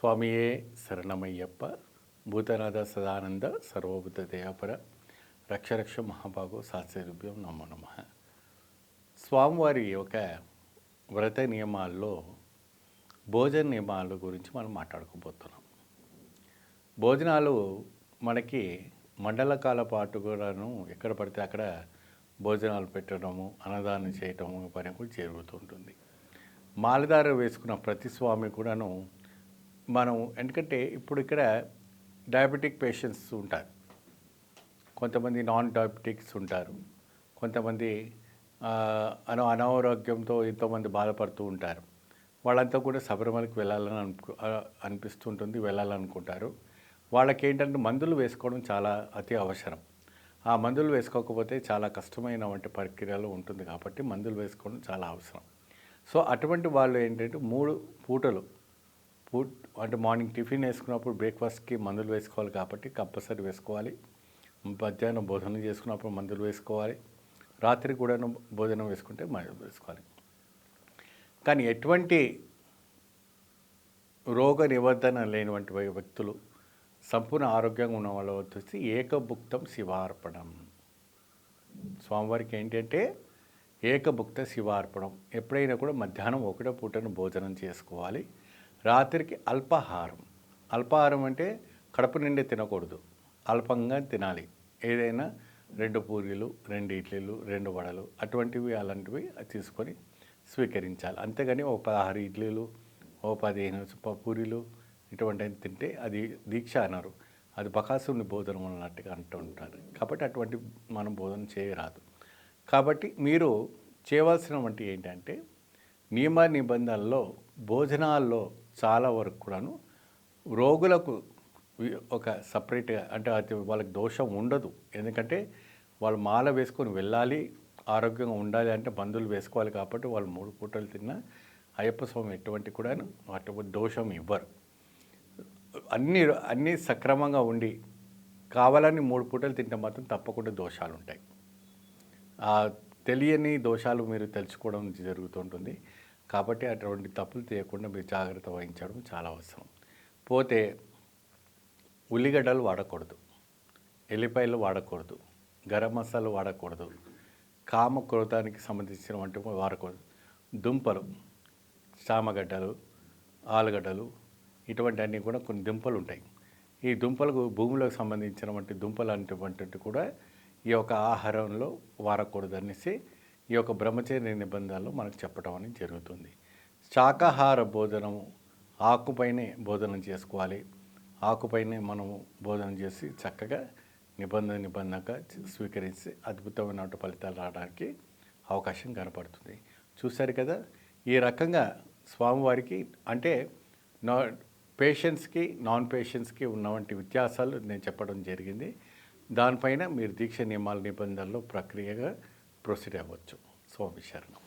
స్వామియే శరణమయ్యప్ప భూతనాథ సదానంద సర్వభూత దయాపర రక్షరక్ష మహాభాగో శాస్త్రరూప్యం నమో నమ. స్వామివారి ఒక వ్రత నియమాల్లో భోజన నియమాల గురించి మనం మాట్లాడుకోబోతున్నాం. భోజనాలు మనకి మండల కాల పాటు కూడాను ఎక్కడ పడితే అక్కడ భోజనాలు పెట్టడము అన్నదానం చేయటము పని కూడా జరుగుతుంటుంది మాలదార వేసుకున్న ప్రతి స్వామి కూడాను మనం ఎందుకంటే ఇప్పుడు ఇక్కడ డయాబెటిక్ పేషెంట్స్ ఉంటారు. కొంతమంది నాన్ డయాబెటిక్స్ ఉంటారు. కొంతమంది అనో అన అనారోగ్యంతో ఎంతోమంది బాధపడుతూ ఉంటారు. వాళ్ళంతా కూడా శబరిమలకి వెళ్ళాలని అనుకు అనిపిస్తుంటుంది వెళ్ళాలనుకుంటారు. వాళ్ళకి ఏంటంటే మందులు వేసుకోవడం చాలా అతి అవసరం. ఆ మందులు వేసుకోకపోతే చాలా కష్టమైన వంటి ప్రక్రియలో ఉంటుంది కాబట్టి మందులు వేసుకోవడం చాలా అవసరం. సో అటువంటి వాళ్ళు ఏంటంటే మూడు పూటలు ఫుడ్ అంటే మార్నింగ్ టిఫిన్ వేసుకున్నప్పుడు బ్రేక్ఫాస్ట్కి మందులు వేసుకోవాలి కాబట్టి కంపల్సరీ వేసుకోవాలి. మధ్యాహ్నం భోజనం చేసుకున్నప్పుడు మందులు వేసుకోవాలి. రాత్రి కూడా భోజనం వేసుకుంటే మందులు వేసుకోవాలి. కానీ ఎటువంటి రోగ నిబంధన లేనివంటి వ్యక్తులు సంపూర్ణ ఆరోగ్యంగా ఉన్న వాళ్ళు వచ్చేసి ఏకభుక్తం శివార్పణం. స్వామివారికి ఏంటంటే ఏకభుక్త శివార్పణం. ఎప్పుడైనా కూడా మధ్యాహ్నం ఒకటే పూటను భోజనం చేసుకోవాలి. రాత్రికి అల్పాహారం. అల్పాహారం అంటే కడుపు నిండి తినకూడదు. అల్పంగా తినాలి. ఏదైనా రెండు పూరీలు రెండు ఇడ్లీలు రెండు వడలు అటువంటివి అలాంటివి తీసుకొని స్వీకరించాలి. అంతేగాని ఓ పదహారు ఇడ్లీలు ఓ పదిహేను పూరీలు ఇటువంటివి తింటే అది దీక్ష అన్నారు అది బకాసుని భోజనం అన్నట్టుగా అంటూ ఉంటారు. కాబట్టి అటువంటి మనం భోజనం చేయరాదు. కాబట్టి మీరు చేయవలసిన వంటి ఏంటంటే నియమ నిబంధనల్లో భోజనాల్లో చాలా వరకు కూడాను రోగులకు ఒక సపరేట్గా అంటే అది వాళ్ళకి దోషం ఉండదు. ఎందుకంటే వాళ్ళు మాల వేసుకొని వెళ్ళాలి ఆరోగ్యంగా ఉండాలి అంటే మందులు వేసుకోవాలి కాబట్టి వాళ్ళు మూడు పూటలు తిన్నా అయ్యప్ప స్వామి ఎటువంటి కూడాను అటువంటి దోషం ఇవ్వరు. అన్ని అన్నీ సక్రమంగా ఉండి కావాలని మూడు పూటలు తింటే మాత్రం తప్పకుండా దోషాలు ఉంటాయి తెలియని దోషాలు మీరు తెలుసుకోవడం జరుగుతుంటుంది. కాబట్టి అటువంటి తప్పులు చేయకుండా మీరు జాగ్రత్త వహించడం చాలా అవసరం. పోతే ఉల్లిగడ్డలు వాడకూడదు. ఎల్లిపాయలు వాడకూడదు. గరం మసాలాలు వాడకూడదు. కామ క్రోధానికి సంబంధించిన వంటి వాడకూడదు. దుంపలు చామగడ్డలు ఆలుగడ్డలు ఇటువంటి అన్నీ కూడా కొన్ని దుంపలు ఉంటాయి. ఈ దుంపలకు భూమిలోకి సంబంధించిన వంటి దుంపలు అటువంటి కూడా ఈ యొక్క ఆహారంలో వాడకూడదు అనేసి ఈ యొక్క బ్రహ్మచర్య నిబంధనలు మనకు చెప్పడం అనేది జరుగుతుంది. శాకాహార భోజనము ఆకుపైనే భోజనం చేసుకోవాలి. ఆకుపైనే మనము భోజనం చేసి చక్కగా నిబంధన నిబంధనగా స్వీకరించి అద్భుతమైన ఫలితాలు రావడానికి అవకాశం కనపడుతుంది. చూశారు కదా ఈ రకంగా స్వామివారికి అంటే నా పేషెంట్స్కి నాన్ పేషెంట్స్కి ఉన్నవంటి వ్యత్యాసాలు నేను చెప్పడం జరిగింది. దానిపైన మీరు దీక్ష నియమాల నిబంధనలు ప్రక్రియగా ప్రొసీడ్ అవ్వచ్చు స్వామి శరణం